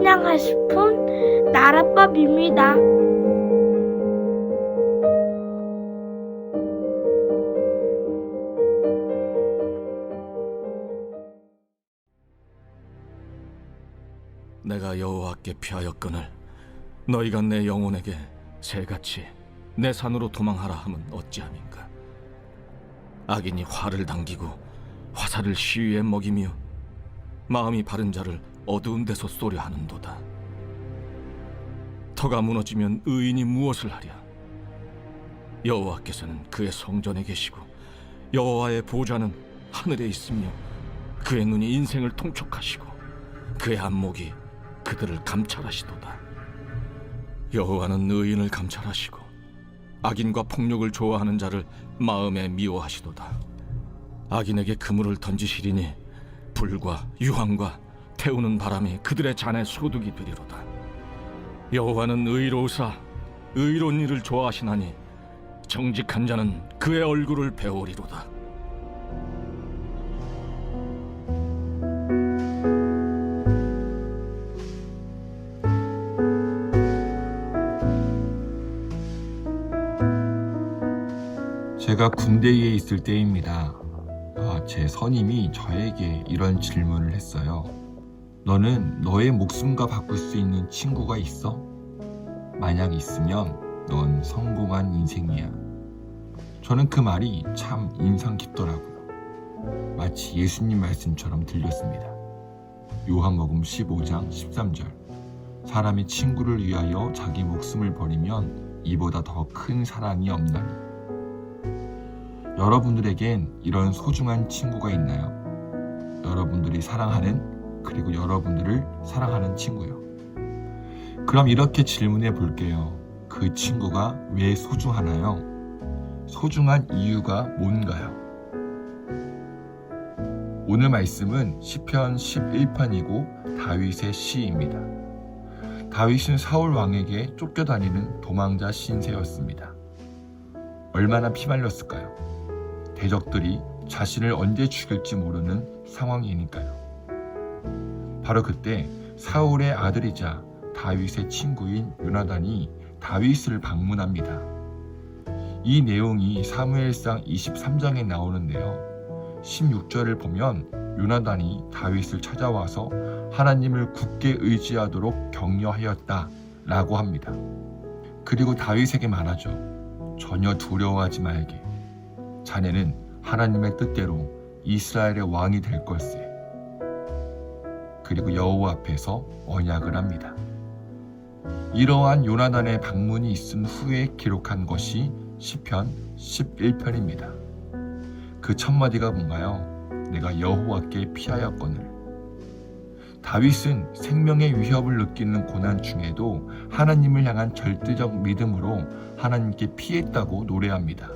찬양하고 싶은 나라법입니다. 내가 여호와께 피하였거늘 너희가 내 영혼에게 새같이 내 산으로 도망하라 함은 어찌함인가 악인이 화를 당기고 화살을 시위에 먹이며 마음이 바른 자를 어두운 데서 쏘려 하는도다 터가 무너지면 의인이 무엇을 하랴 여호와께서는 그의 성전에 계시고 여호와의 보좌는 하늘에 있으며 그의 눈이 인생을 통촉하시고 그의 안목이 그들을 감찰하시도다. 여호와는 의인을 감찰하시고 악인과 폭력을 좋아하는 자를 마음에 미워하시도다. 악인에게 그물을 던지시리니 불과 유황과 태우는 바람이 그들의 잔에 소득이 되리로다. 여호와는 의로우사 의로운 일을 좋아하시나니 정직한 자는 그의 얼굴을 배우리로다. 제가 군대에 있을 때입니다. 아, 제 선임이 저에게 이런 질문을 했어요. 너는 너의 목숨과 바꿀 수 있는 친구가 있어? 만약 있으면 넌 성공한 인생이야. 저는 그 말이 참 인상 깊더라고요. 마치 예수님 말씀처럼 들렸습니다. 요한복음 15장 13절. 사람이 친구를 위하여 자기 목숨을 버리면 이보다 더 큰 사랑이 없나니. 여러분들에겐 이런 소중한 친구가 있나요? 여러분들이 사랑하는 그리고 여러분들을 사랑하는 친구요. 그럼 이렇게 질문해 볼게요. 그 친구가 왜 소중하나요? 소중한 이유가 뭔가요? 오늘 말씀은 시편 11편이고 다윗의 시입니다. 다윗은 사울 왕에게 쫓겨다니는 도망자 신세였습니다. 얼마나 피말렸을까요? 대적들이 자신을 언제 죽일지 모르는 상황이니까요. 바로 그때 사울의 아들이자 다윗의 친구인 요나단이 다윗을 방문합니다. 이 내용이 사무엘상 23장에 나오는데요. 16절을 보면 요나단이 다윗을 찾아와서 하나님을 굳게 의지하도록 격려하였다 라고 합니다. 그리고 다윗에게 말하죠. 전혀 두려워하지 말게. 자네는 하나님의 뜻대로 이스라엘의 왕이 될 걸세. 그리고 여호와 앞에서 언약을 합니다. 이러한 요나단의 방문이 있은 후에 기록한 것이 시편 11편입니다. 그 첫 마디가 뭔가요? 내가 여호와께 피하였거늘. 다윗은 생명의 위협을 느끼는 고난 중에도 하나님을 향한 절대적 믿음으로 하나님께 피했다고 노래합니다.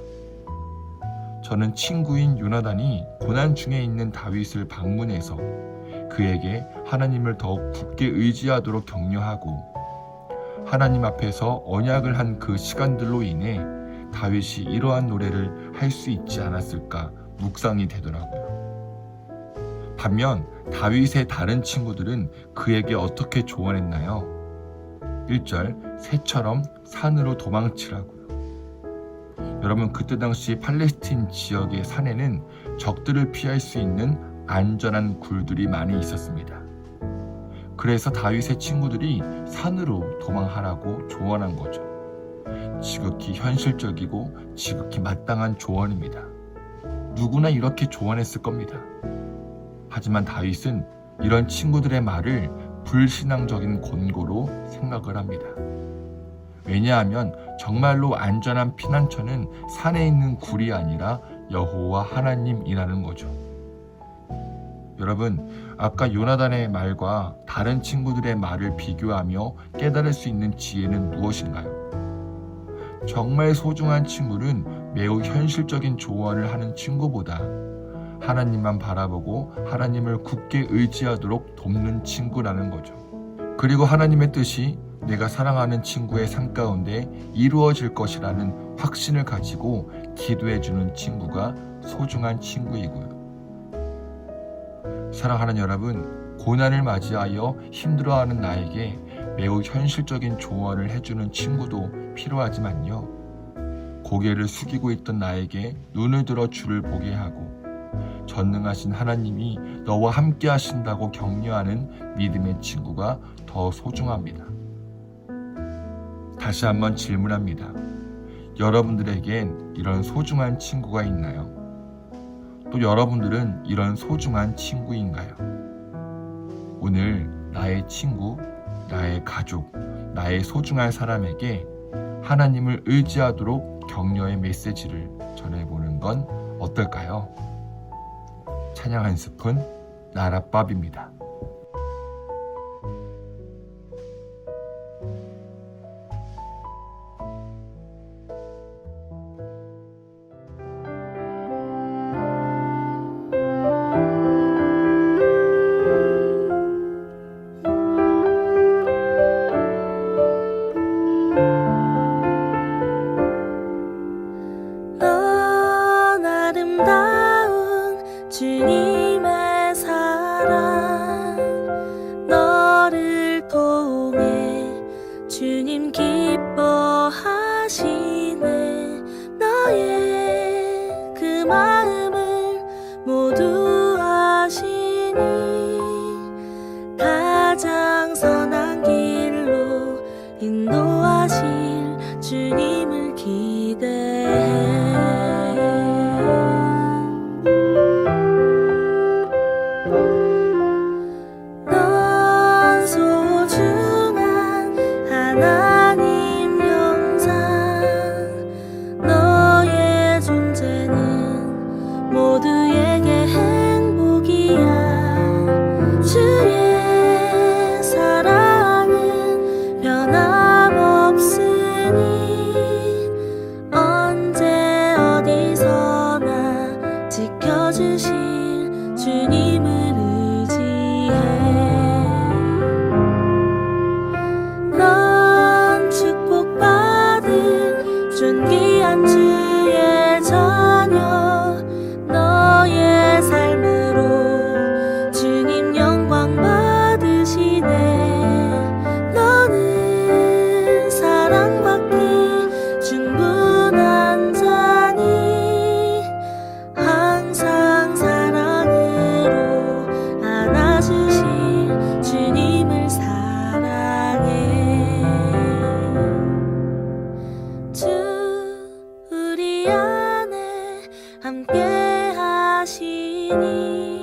저는 친구인 요나단이 고난 중에 있는 다윗을 방문해서 그에게 하나님을 더욱 굳게 의지하도록 격려하고 하나님 앞에서 언약을 한 그 시간들로 인해 다윗이 이러한 노래를 할 수 있지 않았을까 묵상이 되더라고요. 반면 다윗의 다른 친구들은 그에게 어떻게 조언했나요? 1절 새처럼 산으로 도망치라고요. 여러분 그때 당시 팔레스틴 지역의 산에는 적들을 피할 수 있는 안전한 굴들이 많이 있었습니다. 그래서 다윗의 친구들이 산으로 도망하라고 조언한 거죠. 지극히 현실적이고 지극히 마땅한 조언입니다. 누구나 이렇게 조언했을 겁니다. 하지만 다윗은 이런 친구들의 말을 불신앙적인 권고로 생각을 합니다. 왜냐하면 정말로 안전한 피난처는 산에 있는 굴이 아니라 여호와 하나님이라는 거죠. 여러분, 아까 요나단의 말과 다른 친구들의 말을 비교하며 깨달을 수 있는 지혜는 무엇인가요? 정말 소중한 친구는 매우 현실적인 조언을 하는 친구보다 하나님만 바라보고 하나님을 굳게 의지하도록 돕는 친구라는 거죠. 그리고 하나님의 뜻이 내가 사랑하는 친구의 삶 가운데 이루어질 것이라는 확신을 가지고 기도해주는 친구가 소중한 친구이고요. 사랑하는 여러분, 고난을 맞이하여 힘들어하는 나에게 매우 현실적인 조언을 해주는 친구도 필요하지만요. 고개를 숙이고 있던 나에게 눈을 들어 주를 보게 하고 전능하신 하나님이 너와 함께 하신다고 격려하는 믿음의 친구가 더 소중합니다. 다시 한번 질문합니다. 여러분들에겐 이런 소중한 친구가 있나요? 또 여러분들은 이런 소중한 친구인가요? 오늘 나의 친구, 나의 가족, 나의 소중한 사람에게 하나님을 의지하도록 격려의 메시지를 전해보는 건 어떨까요? 찬양 한 스푼 나랏밥입니다. 주님 기뻐하시네. 너의 그 마음을 모두 아시니 가장 선한 길로 인도하실 주님을 기대 하